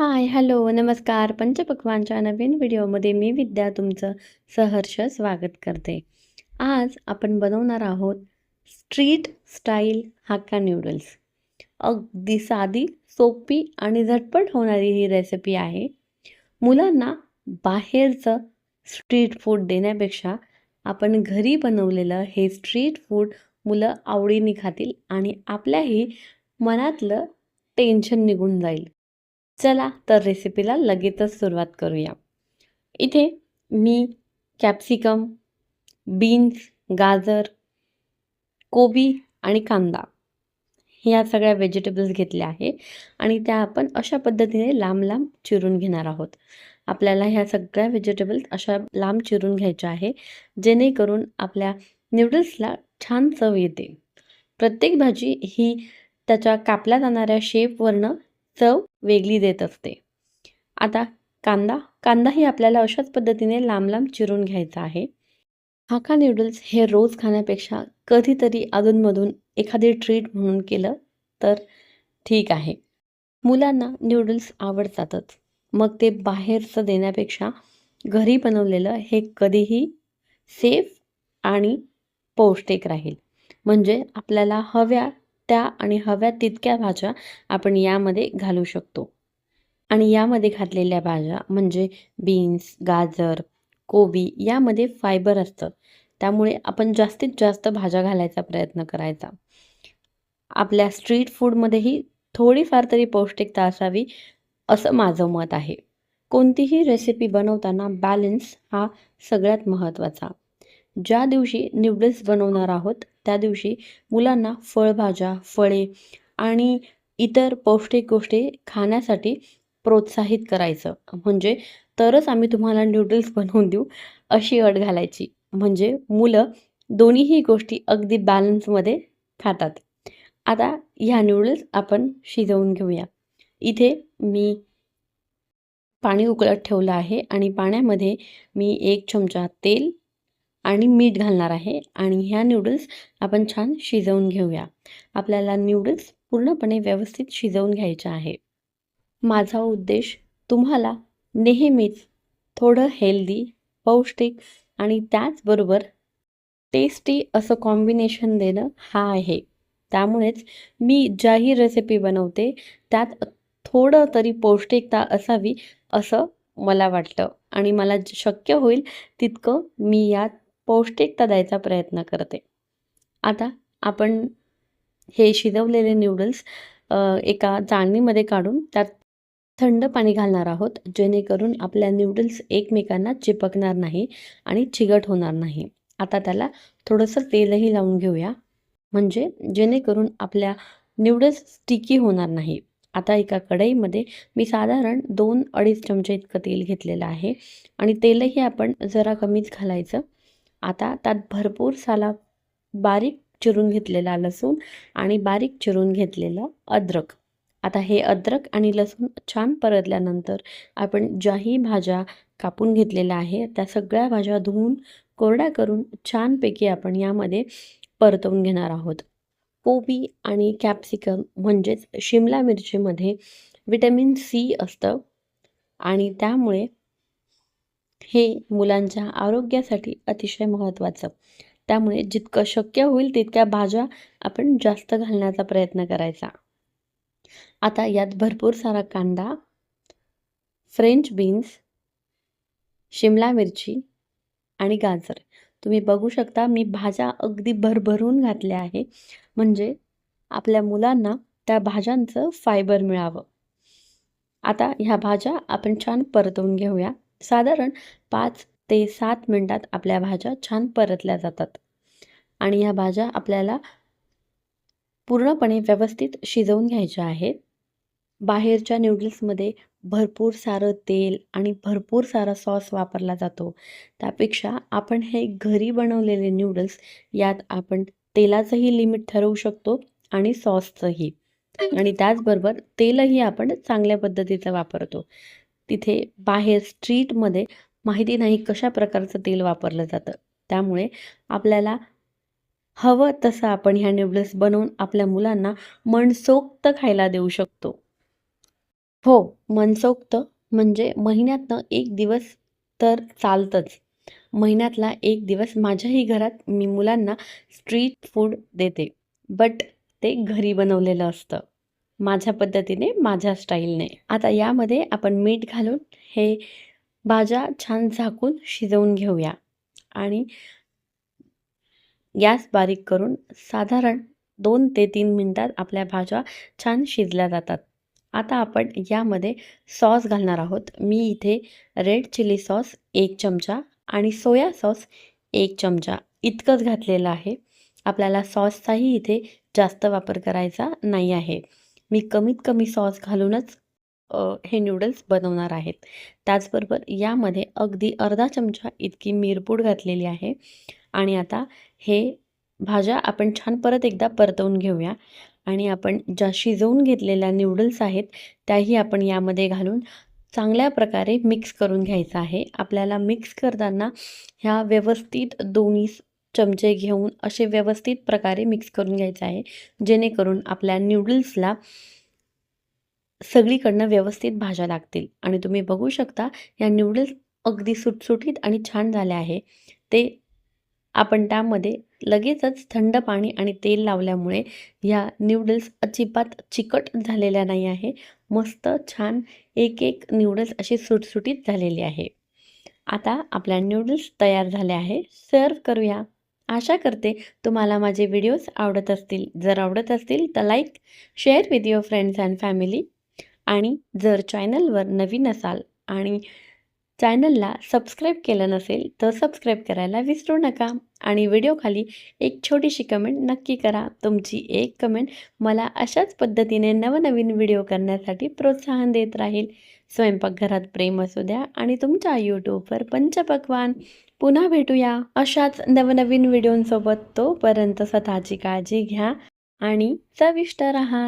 हाय, hello, नमस्कार. पंचपक्वानच्या नवीन व्हिडिओमध्ये मी विद्या तुमचं सहर्ष स्वागत करते. आज आपण बनवणार आहोत स्ट्रीट स्टाईल हाक्का नूडल्स. अगदी साधी, सोपी आणि झटपट होणारी ही रेसिपी आहे. मुलांना बाहेरचं स्ट्रीट फूड देण्यापेक्षा आपण घरी बनवलेलं हे स्ट्रीट फूड मुलं आवडीने खातील आणि आपल्याही मनातलं टेन्शन निघून जाईल. चला तर रेसिपीला लगेचच सुरुवात करूया. इथे मी कॅप्सिकम बीन्स गाजर कोबी आणि कांदा ह्या सगळ्या व्हेजिटेबल्स घेतल्या आहे आणि त्या आपण अशा पद्धतीने लांब लांब चिरून घेणार आहोत. आपल्याला ह्या सगळ्या व्हेजिटेबल्स अशा लांब चिरून घ्यायच्या आहे जेणेकरून आपल्या न्यूडल्सला छान चव येते. प्रत्येक भाजी ही त्याच्या कापल्या जाणाऱ्या शेपवरनं चव वेगळी देत असते. आता कांदा कांदाही आपल्याला अशाच पद्धतीने लांब लांब चिरून घ्यायचा आहे. हाका नूडल्स हे रोज खाण्यापेक्षा कधीतरी अधूनमधून एखादी ट्रीट म्हणून केलं तर ठीक आहे. मुलांना न्यूडल्स आवडतातच. मग ते बाहेरचं देण्यापेक्षा घरी बनवलेलं हे कधीही सेफ आणि पौष्टिक राहील. म्हणजे आपल्याला हव्या त्या आणि हव्या तितक्या भाज्या आपण यामध्ये घालू शकतो. आणि यामध्ये घातलेल्या भाज्या म्हणजे बीन्स गाजर कोबी यामध्ये फायबर असतं त्यामुळे आपण जास्तीत जास्त भाज्या घालायचा प्रयत्न करायचा. आपल्या स्ट्रीट फूडमध्येही थोडीफार तरी पौष्टिकता असावी असं माझं मत आहे. कोणतीही रेसिपी बनवताना बॅलन्स हा सगळ्यात महत्त्वाचा. ज्या दिवशी न्यूडल्स बनवणार आहोत त्या दिवशी मुलांना फळभाज्या फळे आणि इतर पौष्टिक गोष्टी खाण्यासाठी प्रोत्साहित करायचं. म्हणजे तरच आम्ही तुम्हाला न्यूडल्स बनवून देऊ अशी अट घालायची. म्हणजे मुलं दोन्हीही गोष्टी अगदी बॅलन्समध्ये खातात. आता ह्या नूडल्स आपण शिजवून घेऊया. इथे मी पाणी उकळत ठेवलं आहे आणि पाण्यामध्ये मी एक चमचा तेल आणि मीठ घालणार आहे. आणि ह्या नूडल्स आपण छान शिजवून घेऊया. आपल्याला नूडल्स पूर्णपणे व्यवस्थित शिजवून घ्यायचे आहे. माझा उद्देश तुम्हाला नेहमीच थोडं हेल्दी पौष्टिक आणि त्याचबरोबर टेस्टी असं कॉम्बिनेशन देणं हा आहे. त्यामुळेच मी ज्याही रेसिपी बनवते त्यात थोडं तरी पौष्टिकता असावी असं मला वाटतं. आणि मला शक्य होईल तितकं मी यात पौष्टिकता द्यायचा प्रयत्न करते. आता आपण हे शिजवलेले न्यूडल्स एका चाळणीमध्ये काढून त्यात थंड पाणी घालणार आहोत जेणेकरून आपल्या न्यूडल्स एकमेकांना चिपकणार नाही आणि चिगट होणार नाही. आता त्याला थोडंसं तेलही लावून घेऊया. म्हणजे जेणेकरून आपल्या न्यूडल्स स्टिकी होणार नाही. आता एका कढईमध्ये मी साधारण दोन अडीच चमचे इतकं तेल घेतलेलं आहे आणि तेलही आपण जरा कमीच घालायचं. आता त्यात भरपूर साला बारीक चिरून घेतलेला लसूण आणि बारीक चिरून घेतलेलं अद्रक. आता हे अद्रक आणि लसूण छान परतल्यानंतर आपण ज्याही भाज्या कापून घेतलेल्या आहे त्या सगळ्या भाज्या धुवून कोरड्या करून छानपैकी आपण यामध्ये परतवून घेणार आहोत. कोबी आणि कॅप्सिकम म्हणजेच शिमला मिरचीमध्ये विटॅमिन सी असतं आणि त्यामुळे हे मुलांच्या आरोग्यासाठी अतिशय महत्त्वाचं. त्यामुळे जितकं शक्य होईल तितक्या भाज्या आपण जास्त घालण्याचा प्रयत्न करायचा. आता यात भरपूर सारा कांदा फ्रेंच बीन्स शिमला मिरची आणि गाजर. तुम्ही बघू शकता मी भाज्या अगदी भरभरून घातल्या आहे. म्हणजे आपल्या मुलांना त्या भाज्यांचं फायबर मिळावं. आता ह्या भाज्या आपण छान परतवून घेऊया. साधारण पाच ते सात मिनटात आपल्या भाज्या छान परतल्या जातात. आणि ह्या भाज्या आपल्याला पूर्णपणे व्यवस्थित शिजवून घ्यायच्या आहेत. बाहेरच्या न्यूडल्समध्ये भरपूर सारं तेल आणि भरपूर सारा सॉस वापरला जातो. त्यापेक्षा आपण हे घरी बनवलेले न्यूडल्स यात आपण तेलाचंही लिमिट ठरवू शकतो आणि सॉसचंही आणि त्याचबरोबर तेलही आपण चांगल्या पद्धतीचं वापरतो. तिथे बाहेर स्ट्रीटमध्ये माहिती नाही कशा प्रकारचं तेल वापरलं जातं त्यामुळे आपल्याला हवं तसं आपण ह्या नूडल्स बनवून आपल्या मुलांना मनसोक्त खायला देऊ शकतो हो, मनसोक्त म्हणजे महिन्यातनं एक दिवस तर चालतंच. महिन्यातला एक दिवस माझ्याही घरात मी मुलांना स्ट्रीट फूड देते. बट ते घरी बनवलेलं असतं. माझ्या पद्धतीने, माझ्या स्टाईलने. आता यामध्ये आपण मीठ घालून हे भाज्या छान झाकून शिजवून घेऊया आणि गॅस बारीक करून साधारण दोन ते तीन मिनटात आपल्या भाज्या छान शिजल्या जातात. आता आपण यामध्ये सॉस घालणार आहोत. मी इथे रेड चिली सॉस एक चमचा आणि सोया सॉस एक चमचा इतकंच घातलेलं आहे. आपल्याला सॉसचाही इथे जास्त वापर करायचा नाही आहे. मी कमीत कमी सॉस घालूनच हे नूडल्स बनवणार आहेत. त्याचबरोबर यामध्ये अगदी अर्धा चमचा इतकी मिरपूड घातलेली आहे आणि आता हे भाज्या आपण छान परत एकदा परतवून घेऊया आणि आपण ज्या शिजवून घेतलेल्या नूडल्स आहेत त्याही आपण यामध्ये घालून चांगल्या प्रकारे मिक्स करून घ्यायचं आहे. आपल्याला मिक्स करताना ह्या व्यवस्थित दोन्ही चमचे घेऊन असे व्यवस्थित प्रकारे मिक्स करून घ्यायचं आहे. जेणेकरून आपल्या नूडल्सला सगळीकडनं व्यवस्थित भाज्या लागतील आणि तुम्ही बघू शकता या नूडल्स अगदी सुटसुटीत आणि छान झाल्या आहे. ते आपण त्यामध्ये लगेचच थंड पाणी आणि तेल लावल्यामुळे ह्या नूडल्स अजिबात चिकट झालेल्या नाही आहे. मस्त छान एक एक नूडल्स अशी सुटसुटीत झालेली आहे. आता आपल्या नूडल्स तयार झाले आहे. सर्व करूया. आशा करते तुम्हाला माझे व्हिडिओज आवडत असतील. जर आवडत असतील तर like, share with your friends and family आणि जर चॅनलवर नवीन असाल आणि चॅनलला सबस्क्राईब केलं नसेल तर सबस्क्राईब करायला विसरू नका आणि व्हिडिओखाली एक छोटीशी कमेंट नक्की करा. तुमची एक कमेंट मला अशाच पद्धतीने नवनवीन व्हिडिओ करण्यासाठी प्रोत्साहन देत राहील. स्वयंपाकघरात प्रेम असू द्या आणि तुमच्या यूट्यूबवर पंचपक्वान पुन्हा भेटूया अशाच नवनवीन व्हिडिओंसोबत. तोपर्यंत स्वतःची काळजी घ्या आणि चविष्ट रहा